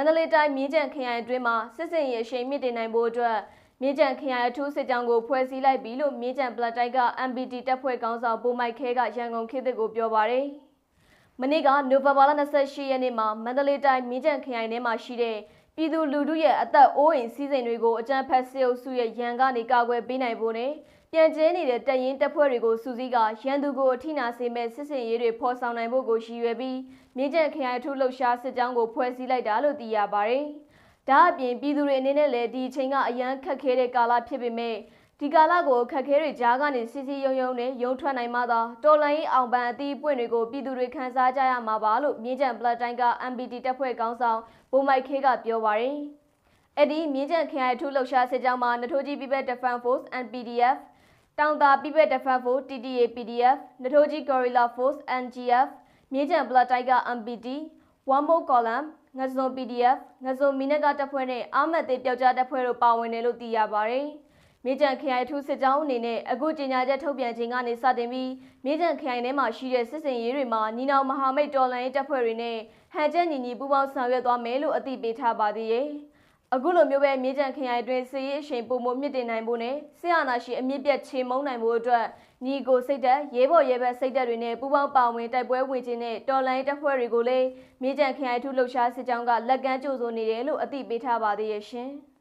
န္တလေးတိုင်းမြင်းကြံခရိုင်အတွင်းမှာစစ်စင်ရေးအရှိန်မြင့်တင်နိုင်ဖို့အတွက်မြင်းကြံခရိုင်အထူးစစ်ကြောင်းကိုဖွဲ့စည်းလိုက်ပြီလို့မြင်းကြံပလက်တိုက်က MPT တပ်ဖွဲ့ကောင်းဆောင်ပိုမိုက်ခဲကရန်ကုန်ခေတ်သစ်ကိုပြောပါရယ်မနေ့ကနိုဝင်ဘာလ28ရက်နေ့မှာမန္တလေးတိုင်းမြင်းကြံခရိုင်ထဲမှာရှိတဲ့ပြည်သူလူထုရဲ့အသက်အိုးအိမ်စီးစိမ်တွေကိုအကြမ်းဖက်စစ်အုပ်စုရဲ့ရန်ကနေကာကွယ်ပေးနိုင်ဖို့နဲ့ ပြန်ကျဲနေတဲ့တပ်ရင်းတပ်ဖွဲ့တွေကိုစုစည်းကရန်သူကိုအထိနာစေမဲ့စစ်စင်ရေးတွေဖော်ဆောင်နိုင်ဖို့ကိုရည်ရွယ်ပြီးမြင်းကျန်ခရိုင်အထူးလှုပ်ရှားစစ်ကြောင်းကိုဖွဲ့စည်းလိုက်တာလို့သိရပါတယ်။ဒါအပြင်ပြည်သူတွေအနေနဲ့လည်းဒီအချိန်ကအရန်ခက်ခဲတဲ့ကာလဖြစ်ပေမဲ့ဒီကာလကိုခက်ခဲတွေကြားကနေစီစီယုံယုံနဲ့ရုံထွက်နိုင်မှသာတော်လိုင်းအောင်ပန်အသီးပွင့်တွေကိုပြည်သူတွေခန်းစားကြရမှာပါလို့မြင်းကျန်ပလက်တိုင်းက MPT တပ်ဖွဲ့ကောင်းဆောင်ဘိုမိုက်ခေးကပြောပါရယ်။အဲ့ဒီမြင်းကျန်ခရိုင်အထူးလှုပ်ရှားစစ်ကြောင်းမှာနထိုးကြီး People Defense Force and PDF တောင်တာ People Defense Force TTA PDF နထိုးကြီး Gorilla Force NGF မြင်းကျန်ဘလက်တိုက်က MPT One More Column ငဇုံ PDF ငဇုံမီနက်ကတပ်ဖွဲ့နဲ့အာမတ်သေးပျောက်ကြားတပ်ဖွဲ့တို့ပါဝင်တယ်လို့သိရပါတယ်။မြေကြံခရိုင်ထူးစစ်ကြောင်းအနေနဲ့အခုကြေညာချက်ထုတ်ပြန်ခြင်းကနေစတင်ပြီးမြေကြံခရိုင်ထဲမှာရှိတဲ့စစ်စင်ရေးတွေမှာညီနောင်မဟာမိတ်တော်လှန်ရေးတပ်ဖွဲ့တွေနဲ့ဟန်ချက်ညီညီပူးပေါင်းဆောင်ရွက်သွားမယ်လို့အသိပေးထားပါသေးတယ်။ အခုလိုမျိုးပဲမြေကြံခရိုင်အတွင်းစစ်ရေးအရှိန်ပုံမမြင့်တင်နိုင်ဖို့နဲ့ဆရာနာရှိအမြင့်ပြတ်ချေမုန်းနိုင်ဖို့အတွက်ညီကိုစိတ်သက်ရေးပေါ်ရဲဘက်စိတ်သက်တွေနဲ့ပူးပေါင်းပါဝင်တိုက်ပွဲဝင်ခြင်းနဲ့တော်လိုင်းတပ်ဖွဲ့တွေကိုလည်းမြေကြံခရိုင်ထူးလှုပ်ရှားစစ်ကြောင်းကလက်ကမ်းကြိုးဆိုနေတယ်လို့အသိပေးထားပါသေးရဲ့ရှင်။